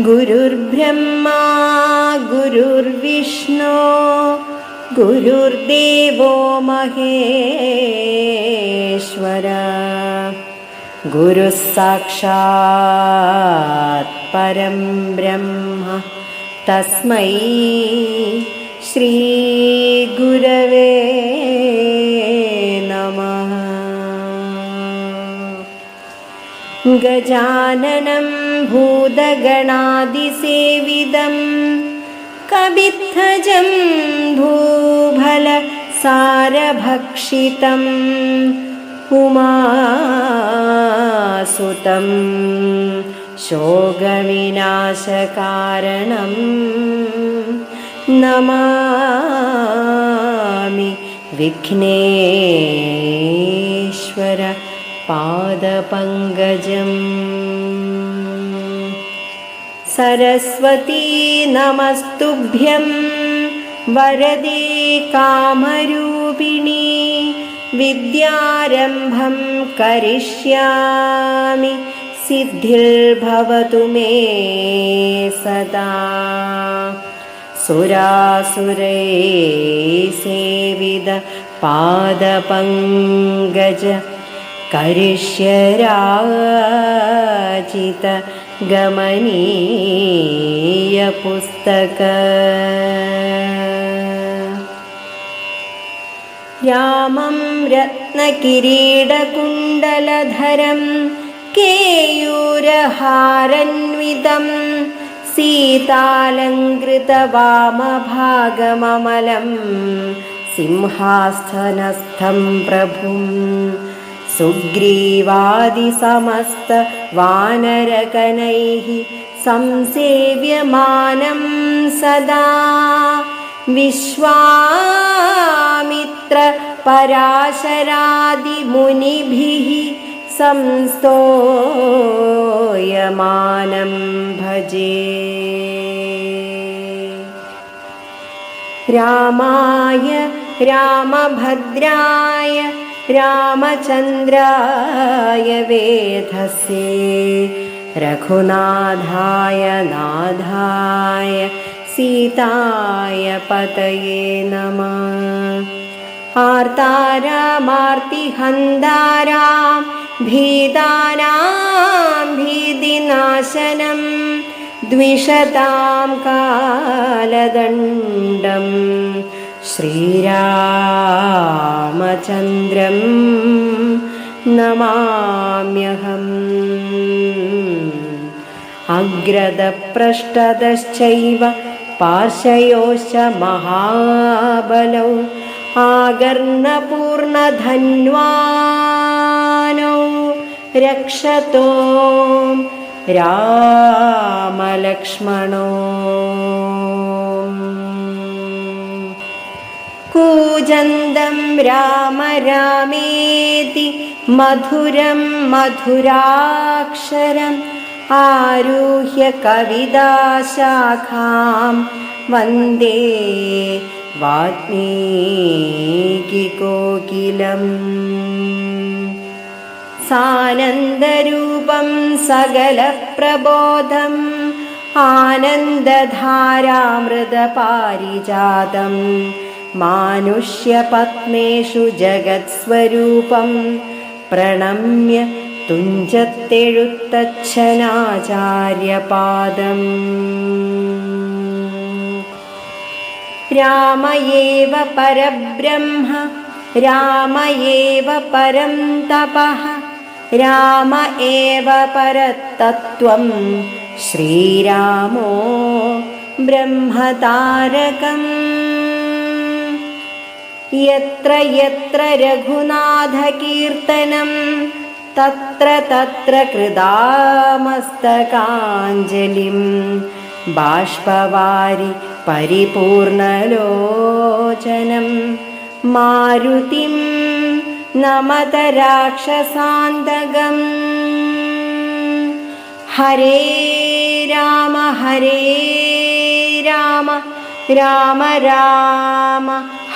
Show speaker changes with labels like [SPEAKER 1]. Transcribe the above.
[SPEAKER 1] गुरुर्ब्रह्मा गुरुर्विष्णु गुरुर्देवो महेश्वर। गुरुः साक्षात् परं ब्रह्म तस्मै श्रीगुरवे नमः। गजाननं भूतगणादिसेविदं कवित्थजं भूफलसारभक्षितम् उमासुतं शोकविनाशकारणं नमामि विघ्नेश्वर पादपङ्कजम् सरस्वती नमस्तुभ्यं वरदे कामरूपिणी विद्यारम्भं करिष्यामि सिद्धिर्भवतु मे सदा। सुरासुरे सेविद पादपङ्कज करिष्यराचित गमनीयपुस्तक रामं रत्नकिरीडकुण्डलधरं केयूरहारन्वितं सीतालङ्कृतवामभागममलं सिंहास्थनस्थं प्रभुम् सुग्रीवादिसमस्तवानरकनैः संसेव्यमानं सदा विश्वामित्रपराशरादिमुनिभिः संस्तोयमानं भजे रामाय रामभद्राय रामचन्द्राय वेधसे रघुनाथाय नाथाय सीताय पतये नमः। आर्तारामार्तिहन्दारां भीतानां भीतिनाशनं द्विषतां कालदण्डम् श्रीरामचन्द्रं नमाम्यहम् अग्रदपृष्ठदश्चैव पार्श्वयोश्च महाबलौ आगर्णपूर्णधन्वानौ रक्षतो रामलक्ष्मणो कूजन्दं राम रामेति मधुरं मधुराक्षरम् आरुह्य कविदाशाखां वन्दे वाल्मीकिकोकिलम्। सानन्दरूपं सकलप्रबोधम् आनन्दधारामृतपारिजातम् മാനുഷ്യപത്മേഷു ജഗത്സ്വരൂപം പ്രണമ്യ തുഞ്ചത്തെഴുത്തച്ഛനാചാര്യപാദം രാമയേവ പരബ്രഹ്മ രാമയേവ പരം തപഃ രാമ ഏവ പരത്തത്വം ശ്രീരാമോ ബ്രഹ്മതാരകം यत्र यत्र रघुनाथकीर्तनं तत्र तत्र कृदामस्तकाञ्जलिं बाष्पवारि परिपूर्णलोचनं मारुतिं नमत राक्षसान्तकम् हरे राम हरे राम राम राम